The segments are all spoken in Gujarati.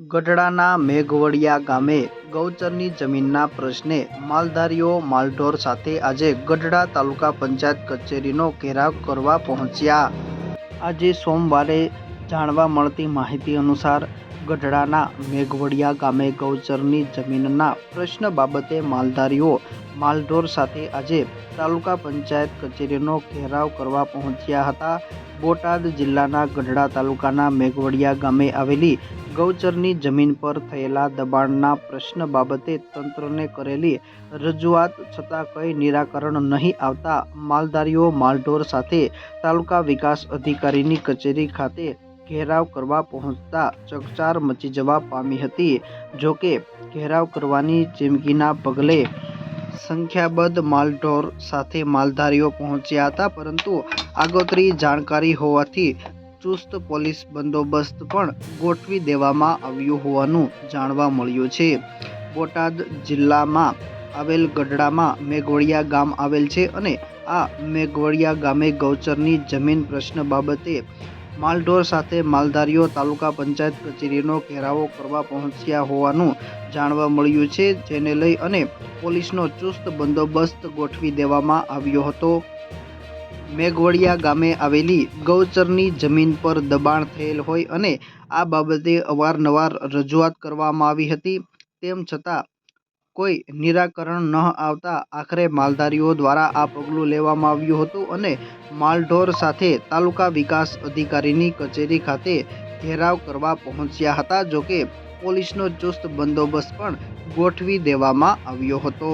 ગઢડાના મેઘવડિયા ગામે ગૌચરની જમીનના પ્રશ્ને માલધારીઓ માલઢોર સાથે આજે ગઢડા તાલુકા પંચાયત કચેરીનો ઘેરાવ કરવા પહોંચ્યા. આજે સોમવારે જાણવા મળતી માહિતી અનુસાર ગઢડાના મેઘવડિયા ગામે ગૌચરની જમીનના પ્રશ્ન બાબતે માલધારીઓ માલઢોર સાથે આજે તાલુકા પંચાયત કચેરીનો ઘેરાવ કરવા પહોંચ્યા હતા. બોટાદ જિલ્લાના ગઢડા તાલુકાના મેઘવડિયા ગામે આવેલી ગૌચરની જમીન પર થયેલા દબાણના પ્રશ્ન બાબતે તંત્રને કરેલી રજૂઆત છતાં કંઈ નિરાકરણ નહીં આવતા માલધારીઓ માલઢોર સાથે તાલુકા વિકાસ અધિકારીની કચેરી ખાતે ઘેરાવ કરવા પહોંચતા ચકચાર મચી જવા પામી હતી. જોકે ઘેરાવ કરવાની ચીમકીના પગલે સંખ્યાબંધ માલઢોર સાથે માલધારીઓ પહોંચ્યા હતા, પરંતુ આગોતરી જાણકારી હોવાથી ચુસ્ત પોલીસ બંદોબસ્ત પણ ગોઠવી દેવામાં આવ્યું હોવાનું જાણવા મળ્યું છે. બોટાદ જિલ્લામાં આવેલ ગઢડામાં મેઘવડિયા ગામ આવેલ છે અને આ મેઘવડિયા ગામે ગૌચરની જમીન પ્રશ્ન બાબતે માલઢોર સાથે માલધારીઓ તાલુકા પંચાયત કચેરીનો ઘેરાવો કરવા પહોંચ્યા હોવાનું જાણવા મળ્યું છે. જેને લઈ અને પોલીસનો ચુસ્ત બંદોબસ્ત ગોઠવી દેવામાં આવ્યો હતો. મેઘવડિયા ગામે આવેલી ગૌચરની જમીન પર દબાણ થયેલ હોય અને આ બાબતે અવારનવાર રજૂઆત કરવામાં આવી હતી. તેમ છતાં કોઈ નિરાકરણ ન આવતા આખરે માલધારીઓ દ્વારા આ પગલું લેવામાં આવ્યું હતું અને માલઢોર સાથે તાલુકા વિકાસ અધિકારીની કચેરી ખાતે ઘેરાવ કરવા પહોંચ્યા હતા, જોકે પોલીસનો ચુસ્ત બંદોબસ્ત પણ ગોઠવી દેવામાં આવ્યો હતો.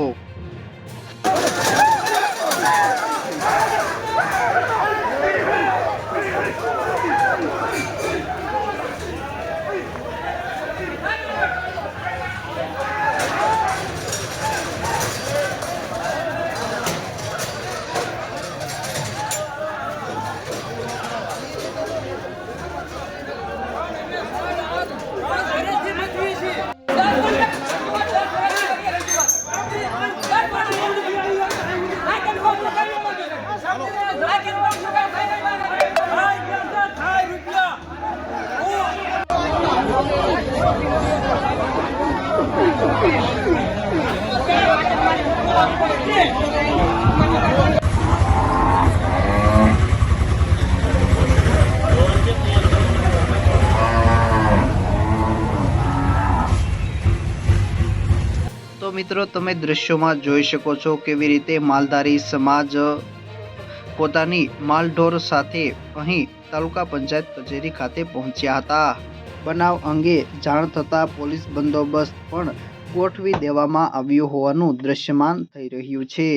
તો મિત્રો, તમે દ્રશ્યોમાં જોઈ શકો છો કેવી રીતે માલધારી સમાજ પોતાની માલઢોર સાથે અહીં તાલુકા પંચાયત કચેરી ખાતે પહોંચ્યા હતા. બનાવ અંગે જાણ થતાં પોલીસ બંદોબસ્ત પણ ગોઠવી દેવામાં આવ્યો હોવાનું દ્રશ્યમાન થઈ રહ્યું છે.